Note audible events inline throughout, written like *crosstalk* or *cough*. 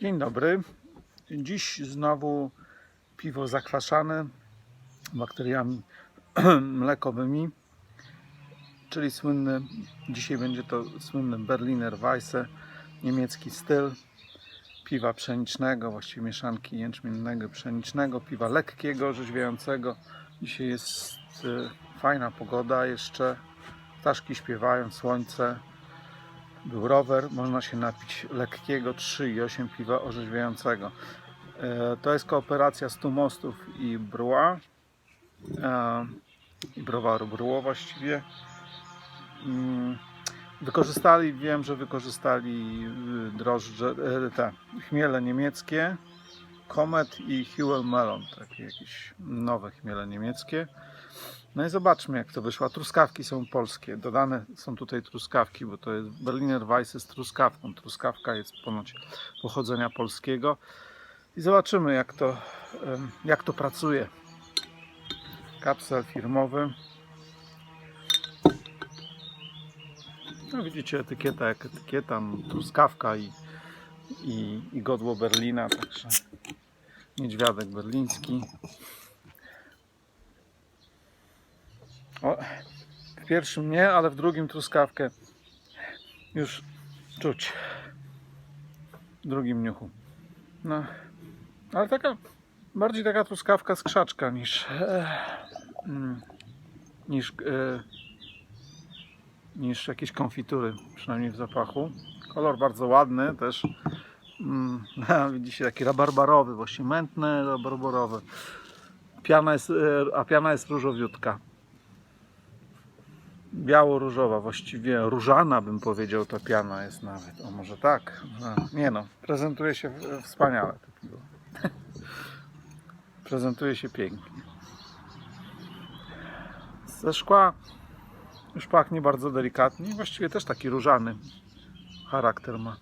Dzień dobry. Dziś znowu piwo zakwaszane bakteriami *clears throat* mlekowymi, czyli słynny, dzisiaj będzie to słynny Berliner Weisse, niemiecki styl piwa pszenicznego, właściwie mieszanki jęczmiennego, pszenicznego, piwa lekkiego, orzeźwiającego. Dzisiaj jest e, fajna pogoda jeszcze, ptaszki śpiewają, słońce, był rower, można się napić lekkiego 3,8 piwa orzeźwiającego. E, To jest kooperacja Stu Mostów i Brua. E, I browaru Bruło właściwie. Mm, Wykorzystali, wiem, że wykorzystali y, drożdże, e, te chmiele niemieckie, Comet i Huel Melon, takie jakieś nowe chmiele niemieckie. No i zobaczmy jak to wyszło. Truskawki są polskie. Dodane są tutaj truskawki, bo to jest Berliner Weisse z truskawką. Truskawka jest ponoć pochodzenia polskiego. I zobaczymy jak to, jak to pracuje. Kapsel firmowy. No widzicie etykieta jak etykieta. No, truskawka i, i, i godło Berlina. Także niedźwiadek berliński. O, w pierwszym nie, ale w drugim truskawkę już czuć. W drugim niuchu. No, ale taka, bardziej taka truskawka z krzaczka niż e, mm, niż e, niż jakieś konfitury, przynajmniej w zapachu. Kolor bardzo ładny też. Mm, *laughs* widzicie, taki rabarbarowy, właśnie mętny, rabarbarowy. Piana jest, e, a piana jest różowiutka biało-różowa, właściwie różana bym powiedział ta piana jest nawet. O może tak? No, nie no, prezentuje się wspaniale to *laughs* piwo. prezentuje się pięknie. Ze szkła już pachnie bardzo delikatnie. Właściwie też taki różany charakter ma.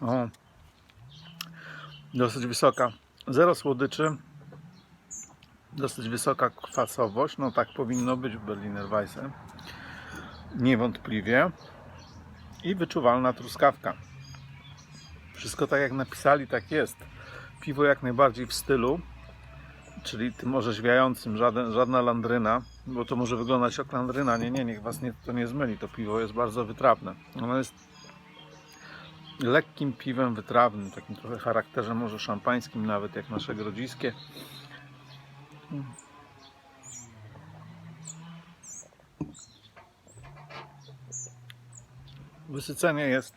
O, dosyć wysoka. Zero słodyczy. Dosyć wysoka kwasowość. No tak powinno być w Berliner Weisse. Niewątpliwie. I wyczuwalna truskawka. Wszystko tak jak napisali, tak jest. Piwo jak najbardziej w stylu, czyli tym orzeźwiającym, żaden, żadna landryna, bo to może wyglądać jak landryna. Nie, nie, niech was nie, to nie zmyli. To piwo jest bardzo wytrawne. Ono jest lekkim piwem wytrawnym, takim trochę charakterze może szampańskim nawet, jak nasze grodziskie. Wysycenie jest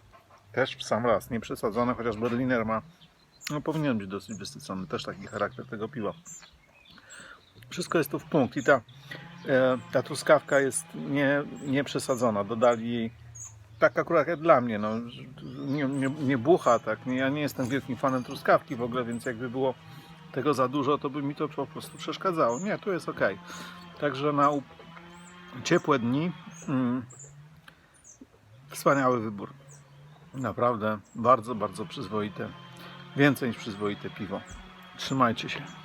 też w sam raz, nie przesadzone, chociaż Berliner ma, no powinien być dosyć wysycony, też taki charakter tego piwa. Wszystko jest tu w punkt i ta, e, ta truskawka jest nie, nie przesadzona, dodali jej tak akurat jak dla mnie, no, nie, nie, nie bucha, tak, ja nie jestem wielkim fanem truskawki w ogóle, więc jakby było tego za dużo, to by mi to po prostu przeszkadzało. Nie, tu jest ok. Także na ciepłe dni mm, wspaniały wybór. Naprawdę bardzo, bardzo przyzwoite. Więcej niż przyzwoite piwo. Trzymajcie się.